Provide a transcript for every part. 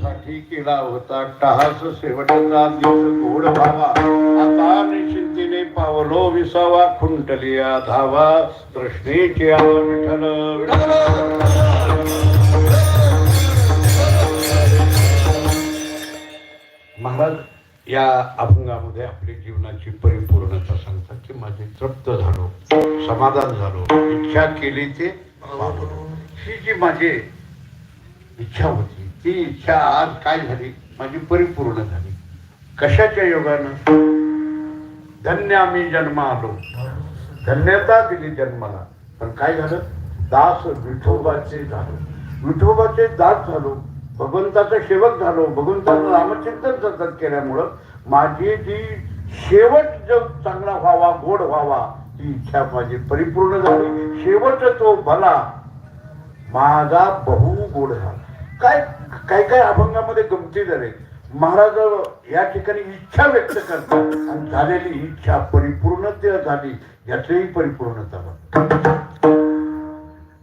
साठी केला होता. टहास शेवटचा दिवस गोड व्हावा. आता निश्चिंतीने पावलो विसावा खुंटलिया धावा तृष्णेची आव महाराज या अभंगामध्ये आपली जीवनाची परिपूर्णता सांगतात की माझे तृप्त झालो समाधान झालो इच्छा केली ते ही जी माझी इच्छा होती ती इच्छा आज काय झाली? माझी परिपूर्ण झाली. कशाच्या योगानं? धन्य आम्ही जन्म आलो धन्यता दिली जन्माला. पण काय झालं? दास विठोबाचे झालो. विठोबाचे दास झालो. भगवंताचा सेवक झालो. भगवंताचं रामचिंतन सतत केल्यामुळं माझी जी शेवट जग चांगला व्हावा गोड व्हावा ती इच्छा माझी परिपूर्ण झाली. शेवट तो भला माझा बहु गोड झाला. काय काय काय अभंगामध्ये गमती झाले? महाराज या ठिकाणी इच्छा व्यक्त करतात. आणि झालेली इच्छा परिपूर्णते झाली याचही परिपूर्णता बघ.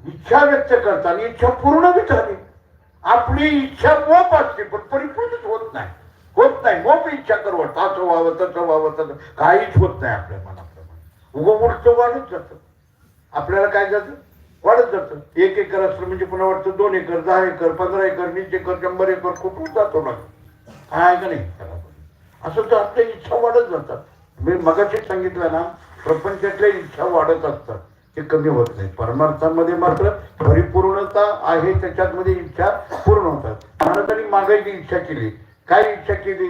इच्छा व्यक्त करताना इच्छा पूर्ण बी झाली. आपली इच्छा मोप असते पण परिपूर्णच होत नाही. होत नाही मोप इच्छा करू वाटतं असं व्हावं तसं व्हावं तसं. काहीच होत नाही आपल्या मनाप्रमाणे. उगं उलट वाढत जात. आपल्याला काय जातं? वाढत जातं. एक एकर असलं म्हणजे पुन्हा वाटतं दोन एकर दहा एकर पंधरा एकर वीस एकर शंभर एकर कुठून जातो ना काय आहे का नाही? असं तर आपल्या इच्छा वाढत जातात. मी मगाशी सांगितलं ना प्रपंचातल्या इच्छा वाढत असतात. ते कमी होत नाही. परमार्थामध्ये मात्र परिपूर्णता आहे त्याच्यामध्ये इच्छा पूर्ण होतात. महाराजांनी मागायची इच्छा केली. काय इच्छा केली?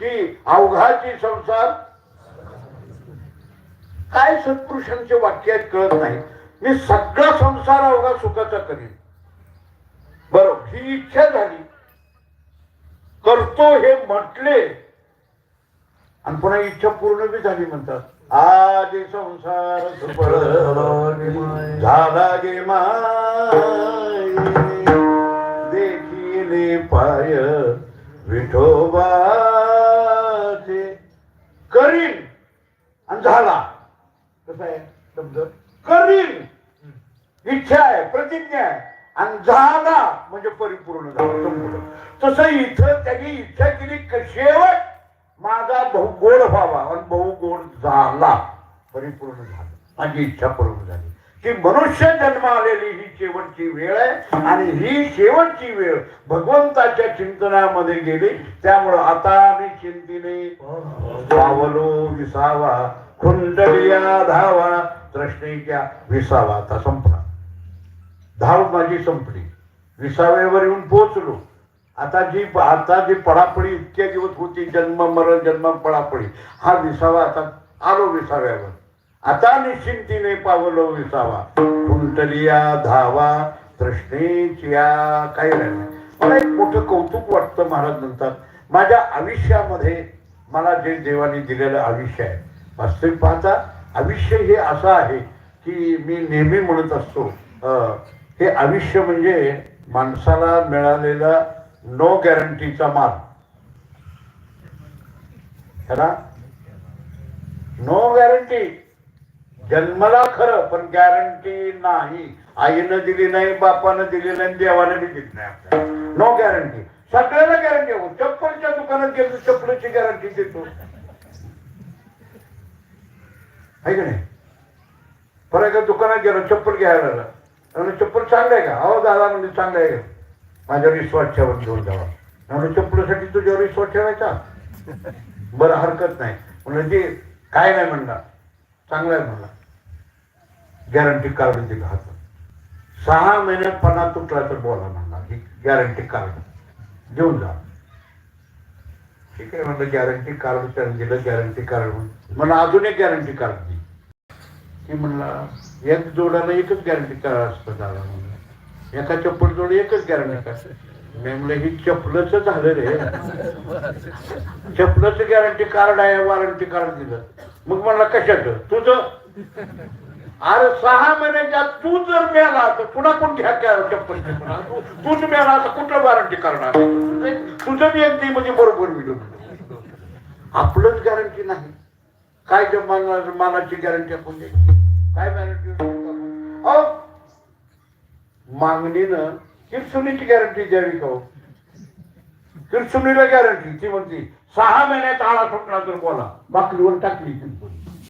की अवघाची संसार काय सत्पुरुषांचे वाक्य आहेत कळत नाही. मी सगळा संसार अवघा सुखाचा करीन. बरोबर ही इच्छा झाली. करतो हे म्हटले. आणि पुन्हा इच्छा पूर्ण बी झाली म्हणतात. आदि संसार झाला गे माय. देखिले पाय विठोबा करीन. आणि झाला. कसं आहे? शब्द? करीन. इच्छा आहे प्रतिज्ञा आहे. आणि झाला म्हणजे परिपूर्ण झाला तसं इथं त्यांनी इच्छा केली शेवट माझा बहु गोड व्हावा आणि बहु गोड झाला परिपूर्ण झाला. माझी इच्छा पूर्ण झाली. की मनुष्य जन्म आलेली ही शेवटची वेळ आहे आणि ही शेवटची वेळ भगवंताच्या चिंतनामध्ये गेली. त्यामुळं आता मी चिंतीने पावलो विसावा. खुंडलिया धावा तृष्णेच्या विसावा. आता संपला. धाव माझी संपली. विसाव्यावर येऊन पोहोचलो. आता जी आता जी पडापडी इतके दिवस होती जन्म मरण जन्म पडापडी हा विसावा आता आलो विसाव्यावर. आता निश्चिंतीने पावलो विसावा. कुंटलिया धावा तृष्णेच्या काही राहिलं नाही. मला एक मोठं कौतुक वाटतं महाराज म्हणतात माझ्या आयुष्यामध्ये मला जे देवाने दिलेलं आयुष्य आहे वास्तविक पाहता आयुष्य हे असं आहे की मी नेहमी म्हणत असतो हे आयुष्य म्हणजे माणसाला मिळालेला नो गॅरंटीचा माल. ह्याला नो? गॅरंटी जन्मला खरं पण गॅरंटी नाही. आईनं दिली नाही बापानं दिली नाही देवानं बी दिली नाही नो गॅरंटी सगळ्याला गॅरंटी हो चप्पलच्या दुकानात गेलो चप्पलची गॅरंटी देतो. आहे का नाही? परत एका दुकानात गेलो चप्पल घ्यायला म्हणून चप्पल चांगलं आहे का? अहो दादा म्हणजे चांगलं आहे. का माझ्यावर विश्वास ठेवून घेऊन जावा म्हणून चप्पलसाठी तुझ्यावर विश्वास ठेवायचा? बरं हरकत नाही. म्हणलं ते काय नाही म्हणणार चांगलं आहे म्हणला. गॅरंटी कार्ड दिलं हातात सहा महिन्यात पन्नास तुटला तर बोला म्हणला. गॅरंटी कार्ड देऊन जा. ठीक आहे म्हणलं गॅरंटी कार्ड त्यानं दिलं गॅरंटी कार्ड म्हणून. मला अजून एक गॅरंटी कार्ड दे. ती म्हणला एक जोडाला एकच गॅरंटी कार्ड असतं दादा म्हणून. एका चप्पल जोड एकच गॅरंटी कार्ड मी म्हणलं ही चपलच झालं रे. चपलच गॅरंटी कार्ड आहे वॉरंटी कार्ड दिलं. मग म्हणला कशाच? तुझं? अरे सहा महिन्याच्या तू जर मिळाला तर पुन्हा कोण घ्या चप्पल तू तूच मिळाला तर कुठलं वॉरंटी कार्ड आहे तुझं बी अगदी म्हणजे बरोबर मिळून आपलंच गॅरंटी नाही. काय जे मानाची गॅरंटी आपण द्यायची काय गॅरंटी अहो मागणीनं किरसुनीची सुनीची गॅरंटी द्यावी का हो? किरसुनीला सुनीला गॅरंटी ती म्हणते सहा महिन्यात आळा सुटला तर बोला बाकीवर टाकली किरसुनी